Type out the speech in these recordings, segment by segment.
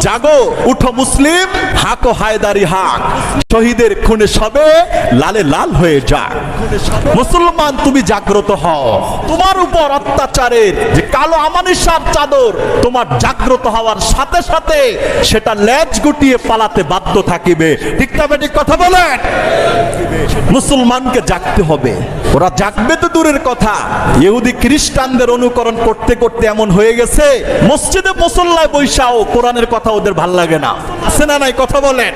জাগো, উঠো মুসলিম, হাকো হায়দারি হাক। শহীদের খুনে সবে লালে লাল হয়ে যাক। মুসলমান, তুমি জাগ্রত হও। তোমার উপর অত্যাচারের যে কালো আমানিসার চাদর, তোমার জাগ্রত হওয়ার সাথে সাথে সেটা লেজ গুটিয়ে পালাতে বাধ্য থাকিবে। ঠিক কথা বলেন। মুসলমানকে জাগতে হবে। ওরা জাগবে তো দূরের কথা। ইহুদি খ্রিস্টানদের অনুকরণ করতে করতে এমন হয়ে গেছে, মসজিদে মুসল্লায় বৈশাও কোরআনের কথা ওদের ভালো লাগে না। আছে না নাই? কথা বলেন।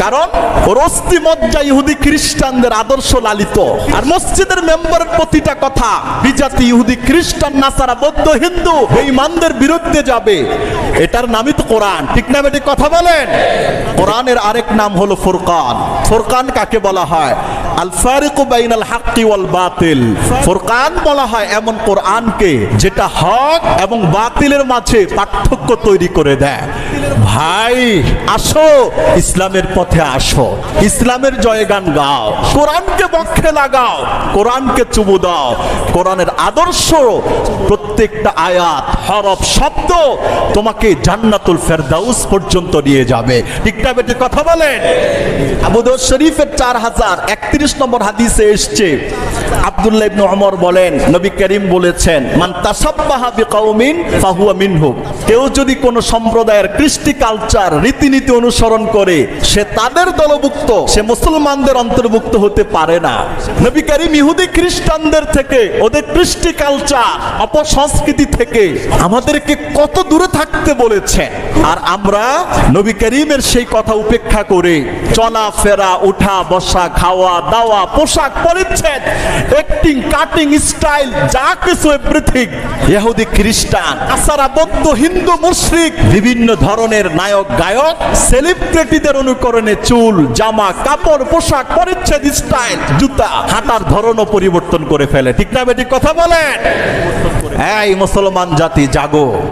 কারণ ওর অস্থি মজ্জা ইহুদি খ্রিস্টানদের আদর্শ লালিত। আর মসজিদের মেম্বারের প্রতিটা কথা, বিজাতি ইহুদি খ্রিস্টান, নাসারা, বৌদ্ধ, হিন্দু এই মানদের বিরুদ্ধে যাবে। এটার নামই তো কোরআন। ঠিক না বেটি কথা বলেন। কোরআনের আরেক নাম হলো ফোরকান। ফোরকান কাকে বলা হয়? আল বাইনাল হাক্কি বাতিল। ফুরকান বলা হয় এমন কোরআনকে যেটা হক এবং বাতিলের মাঝে পার্থক্য তৈরি করে দেয়। ভাই, আসো, ইসলামের পথে আসো। ইসলামের জয়গান গাও। কোরআনকে বক্ষে লাগাও। কোরআনকে চুবু দাও। কোরআনের আদর্শ, প্রত্যেকটা আয়াত, হরফ, শব্দ তোমাকে জান্নাতুল ফেরদাউস পর্যন্ত নিয়ে যাবে। ঠিক না বেটে, কথা বলেন? আবু দাউদ শরীফের চার হাজার একত্রিশ নম্বর হাদিসে এসছে। আব্দুল্লাহ ইবনে ওমর বলেন, নবী করিম বলেছেন, মান তাসাব্বাহা বিকাউমিন ফাহুয়া মিনহুম কেউ যদি কোন সম্প্রদায়ের কৃষ্টি কালচার, রীতিনীতি অনুসরণ করে, সে তাদের দলভুক্ত, সে মুসলমানদের অন্তর্ভুক্ত হতে পারে না। নবী করিম ইহুদি খ্রিস্টানদের থেকে ওদের কৃষ্টি কালচার অপসংস্কৃতি থেকে আমাদেরকে কত দূরে থাকতে বলেছেন আর আমরা নবী করিমের সেই কথা উপেক্ষা করে চলা, ফেরা, উঠা, বসা, খাওয়া, দাওয়া, পোশাক পরিচ্ছেদ অ্যাক্টিং কাটিং স্টাইল যা কিছু এভরিথিং ইহুদি খ্রিস্টান, আসারা বৌদ্ধ, হিন্দু, মুশরিক, বিভিন্ন ধরনের নায়ক, গায়ক সেলিব্রিটিদের অনুকরণে চুল, জামা, কাপড়, পোশাক পরিচ্ছেদ স্টাইল জুতা, হাঁটার ধরনও পরিবর্তন করে ফেলে। ঠিক না কথা বলেন। এই মুসলমান জাতি জাগো।